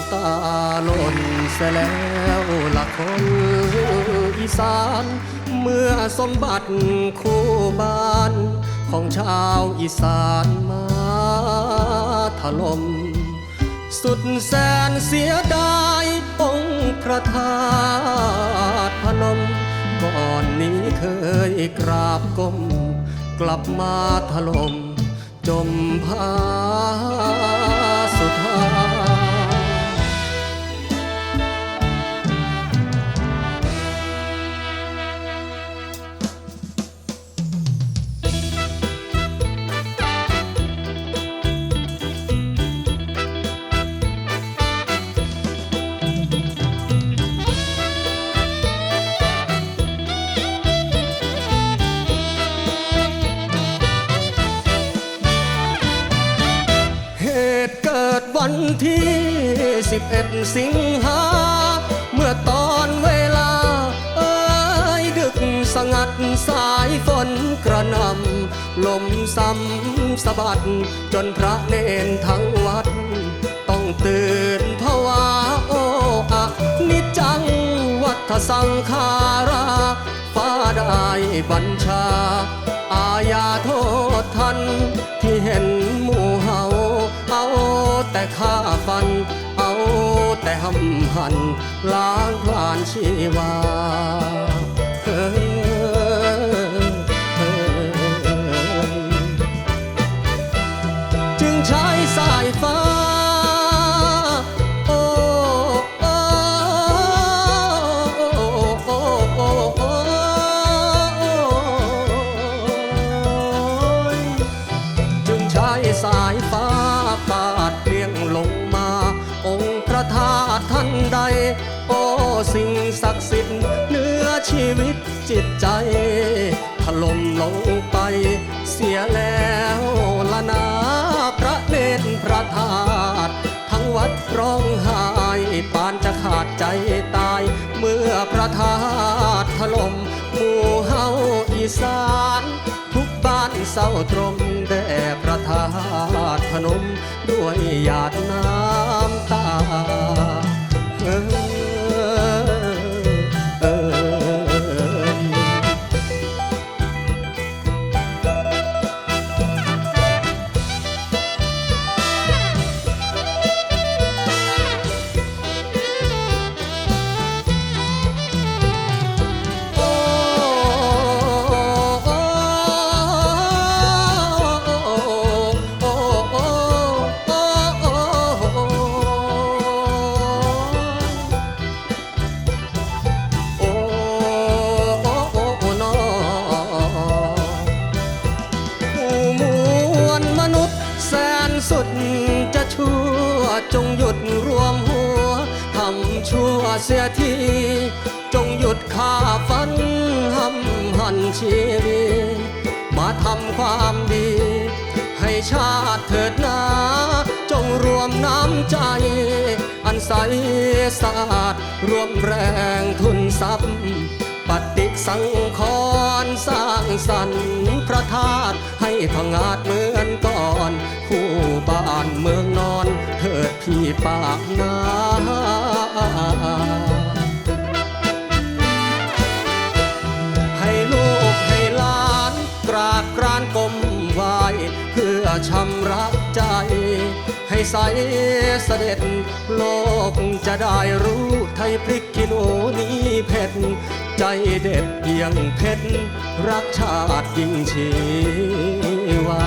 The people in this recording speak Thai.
ำตาล่นเสแล้วละคนอีสาน เมื่อสมบัติคู่บ้าน ของชาวอีสานมาถล่มสุดแสนเสียดายองค์พระธาตุพนม ก่อนนี้เคยกราบก้ม กลับมาถล่มจมพา วันที่ 11 สิงหา เมื่อตอนเวลา เอ้ยดึกสงัดสายฝนกระหนำลมซ้ำสะบัด จนพระเนนทั้งวัด ต้องตื่นภาวะโอ้อะนิจจังวัฏสังขาราฟ้าได้บัญชา อาญาโทษทันำหันล้างพลานชีวา วิตจิตใจถล่มลงไปเสียแล้วละนาพระเนตรพระธาตุทั้งวัดร้องไห้ปานจะขาดใจตาย เมื่อพระธาตุถล่มหมู่เฮาอีสาน ทุกบ้านเศร้าตรมแด่พระธาตุพนมด้วยหยาดน้ำ จงหยุดรวมหัวทำชั่วเสียที จงหยุดฆ่าฟันหำหันชีวิตมาทำความดี ให้ชาติเถิดนา จงรวมน้ำใจ อันใสสะอาดรวมแรงทุนทรัพย์ปฏิสังขรณ์สร้างสรรค์พระธาตุให้พังอาจเหมือนก่ เถิดพี่ปากน้ให้ลูกให้หลานกราบกรานกลมไหวเพื่อชำระใจ ให้ใสเสด็จโลกจะได้รู้ไทยพริกกิโลนี้เผ็ด ใจเด็ดเพียงเพชรรักชาติยิ่งชีวา